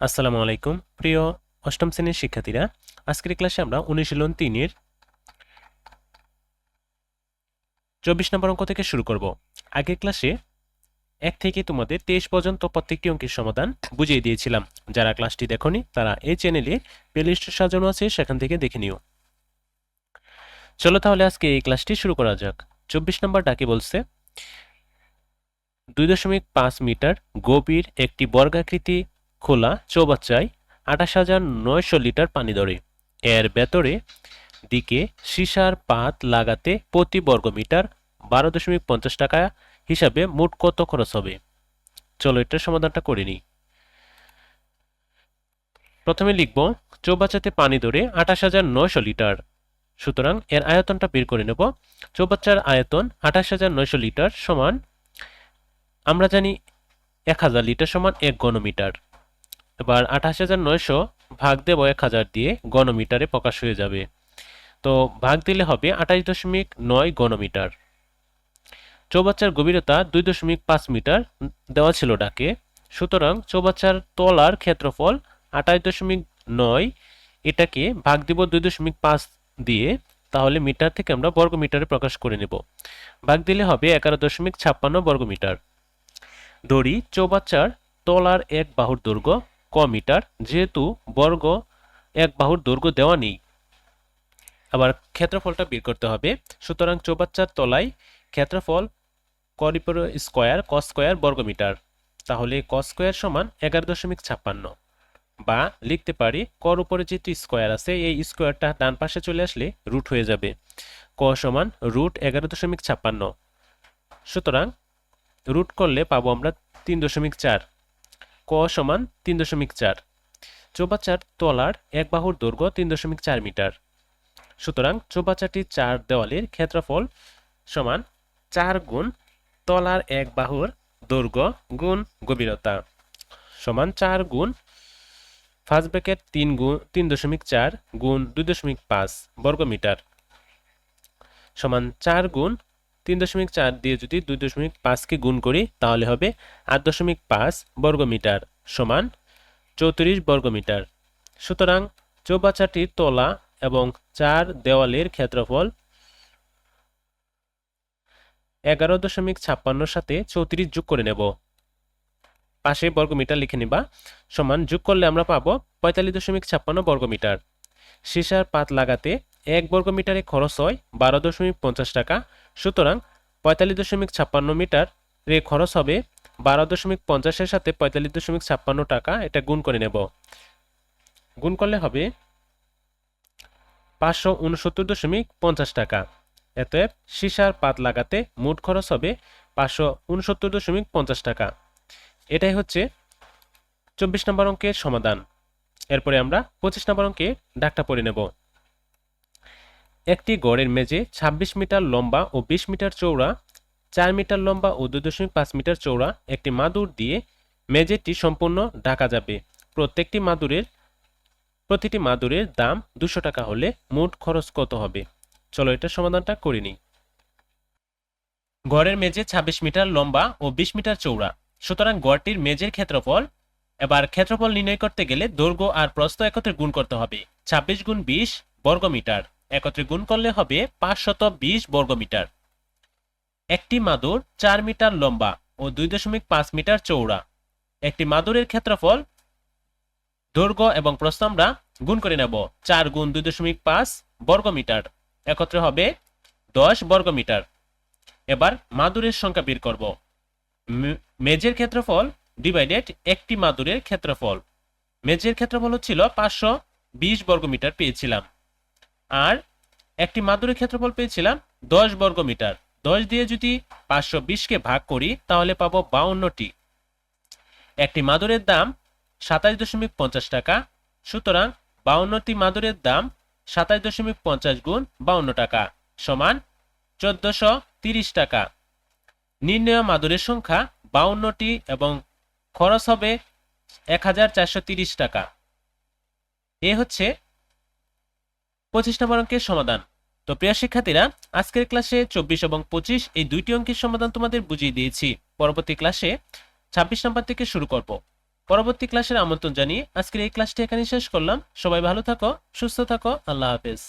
আসসালামু আলাইকুম। প্রিয় অষ্টম শ্রেণির শিক্ষার্থীরা, আজকের ক্লাসে আমরা অনুশীলন তিনের চব্বিশ নম্বর অঙ্ক থেকে শুরু করব। আগের ক্লাসে এক থেকে তোমাদের তেইশ পর্যন্ত প্রত্যেকটি অঙ্কের সমাধান বুঝিয়ে দিয়েছিলাম। যারা ক্লাসটি দেখনি, তারা এই চ্যানেলে প্লেলিস্ট সাজানো আছে, সেখান থেকে দেখে নিও। চলো তাহলে আজকে এই ক্লাসটি শুরু করা যাক। চব্বিশ নম্বর ডাকে বলছে, দুই দশমিক পাঁচ মিটার গভীর একটি বর্গাকৃতি খোলা চৌবাচ্চায় আঠাশ হাজার নয়শো লিটার পানি ধরে। এর ভেতরে দিকে সীসার পাত লাগাতে প্রতি বর্গমিটার বারো দশমিক পঞ্চাশ টাকা হিসাবে মোট কত খরচ হবে? চলো এটার সমাধানটা করে নিই। প্রথমে লিখব, চৌবাচ্চাতে পানি ধরে আঠাশ হাজার নয়শো লিটার। সুতরাং এর আয়তনটা বের করে নেব। চৌবাচ্চার আয়তন আঠাশ হাজার নয়শো লিটার সমান, আমরা জানি এক হাজার লিটার সমান এক ঘনমিটার। এবার আঠাশ হাজার নয়শো ভাগ দেব এক হাজার দিয়ে গণমিটারে প্রকাশ হয়ে যাবে। তো ভাগ দিলে হবে আঠাশ দশমিক নয় গণমিটার। চৌবাচ্চার গভীরতা দুই দশমিক পাঁচ মিটার দেওয়া ছিল ডাকে। সুতরাং চৌবাচ্চার তলার ক্ষেত্রফল আঠাশ দশমিক নয়, এটাকে ভাগ দিব দুই দশমিক পাঁচ দিয়ে, তাহলে মিটার থেকে আমরা বর্গমিটারে প্রকাশ করে নেব। ভাগ দিলে হবে এগারো দশমিক ছাপ্পান্ন বর্গমিটার। দড়ি চৌবাচ্চার তলার এক বাহুর দৈর্ঘ্য ক মিটার যেহেতু বর্গ এক বাহুর দৈর্ঘ্য দেওয়া নেই। আবার ক্ষেত্রফলটা বের করতে হবে। সুতরাং চৌবাচ্চার তলায় ক্ষেত্রফল করিপর স্কোয়ার ক স্কোয়ার বর্গমিটার। তাহলে ক স্কোয়ার সমান এগারো দশমিক ছাপ্পান্ন বা লিখতে পারি, কর উপরে যেহেতু স্কোয়ার আছে, এই স্কোয়ারটা ডান পাশে চলে আসলে রুট হয়ে যাবে। ক সমান রুট এগারো দশমিক ছাপ্পান্ন। সুতরাং রুট করলে পাবো আমরা তিন দশমিক চার। ক সমান তিন দশমিক চার। চৌবাচ্চার তলার এক বাহুর দৈর্ঘ্য তিন দশমিক চার মিটার। সুতরাং চৌবাচ্চাটির চার দেওয়ালের ক্ষেত্রফল সমান চার গুণ তলার এক বাহুর দৈর্ঘ্য গুণ গভীরতা সমান চার গুণ ফার্স্ট ব্র্যাকেট তিন গুণ তিন দশমিক চার গুণ দুই দশমিক পাঁচ বর্গমিটার সমান চার গুণ তিন দশমিক চার দিয়ে যদি দুই দশমিক পাঁচকে গুণ করি, তাহলে হবে আট দশমিক পাঁচ বর্গমিটার সমান চৌত্রিশ বর্গমিটার। সুতরাং চৌবাচ্চাটির তলা এবং চার দেওয়ালের ক্ষেত্রফল এগারো দশমিক ছাপ্পান্নর সাথে চৌত্রিশ যোগ করে নেব। পাশে বর্গমিটার লিখে নিবা, সমান যোগ করলে আমরা পাবো পঁয়তাল্লিশ দশমিক ছাপ্পান্ন বর্গমিটার। সীসার পাত লাগাতে এক বর্গ মিটারে খরচ হয় বারো দশমিক পঞ্চাশ টাকা। সুতরাং পঁয়তাল্লিশ দশমিক ছাপ্পান্ন মিটার খরচ হবে বারো দশমিক পঞ্চাশের সাথে পঁয়তাল্লিশ দশমিক ছাপ্পান্ন টাকা। এটা গুণ করে নেব। গুণ করলে হবে পাঁচশো উনসত্তর দশমিক পঞ্চাশ টাকা। এতএব সীসার পাত লাগাতে মোট খরচ হবে পাঁচশো উনসত্তর দশমিক পঞ্চাশ টাকা। এটাই হচ্ছে চব্বিশ নম্বর অঙ্কের সমাধান। এরপরে আমরা পঁচিশ নম্বর অঙ্কে ডাকটা পড়ে নেব। একটি গড়ের মেঝে ২৬ মিটার লম্বা ও ২০ মিটার চৌড়া চার মিটার লম্বা ও দুই দশমিক পাঁচ মিটার চৌড়া একটি মাদুর দিয়ে মেঝেটি সম্পূর্ণ ঢাকা যাবে। প্রত্যেকটি মাদুরের, প্রতিটি মাদুরের দাম দুশো টাকা হলে মোট খরচ কত হবে? চলো এটার সমাধানটা করে নিই। গড়ের মেঝে ২৬ মিটার লম্বা ও ২০ মিটার চৌড়া সুতরাং গড়টির মেঝের ক্ষেত্রফল, এবার ক্ষেত্রফল নির্ণয় করতে গেলে দৈর্ঘ্য আর প্রস্থ একত্রে গুণ করতে হবে। ২৬ গুণ বিশ বর্গমিটার। একত্রে গুণ করলে হবে পাঁচশত বিশ বর্গমিটার। একটি মাদুর চার মিটার লম্বা ও দুই দশমিক পাঁচ মিটার চৌড়া একটি মাদুরের ক্ষেত্রফল দৈর্ঘ্য এবং প্রস্থ আমরা গুণ করে নেব চার গুণ দুই দশমিক পাঁচ বর্গমিটার। একত্রে হবে দশ বর্গমিটার। এবার মাদুরের সংখ্যা বের করব। মে- মেঝের ক্ষেত্রফল ডিভাইডেড একটি মাদুরের ক্ষেত্রফল। মেঝের ক্ষেত্রফল হচ্ছিল পাঁচশো বিশ বর্গমিটার পেয়েছিলাম। আর একটি মাদুরের ক্ষেত্রফল পেয়েছিলাম দশ বর্গ মিটার। দশ দিয়ে যদি পাঁচশো বিশকে ভাগ করি, তাহলে পাবো বাউন্নটি। একটি মাদুরের দাম সাতাশ দশমিক পঞ্চাশ টাকা, সুতরাং বাউন্নটি মাদুরের দাম সাতাশ দশমিক পঞ্চাশ গুণ বাউন্ন টাকা সমান চোদ্দশো তিরিশ টাকা। নির্ণয় মাদুরের সংখ্যা বাউন্নটি এবং খরচ হবে এক হাজার চারশো তিরিশ টাকা। এ হচ্ছে পঁচিশ নম্বর অঙ্কের সমাধান। তো প্রিয় শিক্ষার্থীরা, আজকের ক্লাসে চব্বিশ এবং পঁচিশ এই দুইটি অঙ্কের সমাধান তোমাদের বুঝিয়ে দিয়েছি। পরবর্তী ক্লাসে ছাব্বিশ নম্বর থেকে শুরু করব। পরবর্তী ক্লাসের আমন্ত্রণ জানিয়ে আজকের এই ক্লাসটি এখানে শেষ করলাম। সবাই ভালো থাকো, সুস্থ থাকো, আল্লাহ হাফেজ।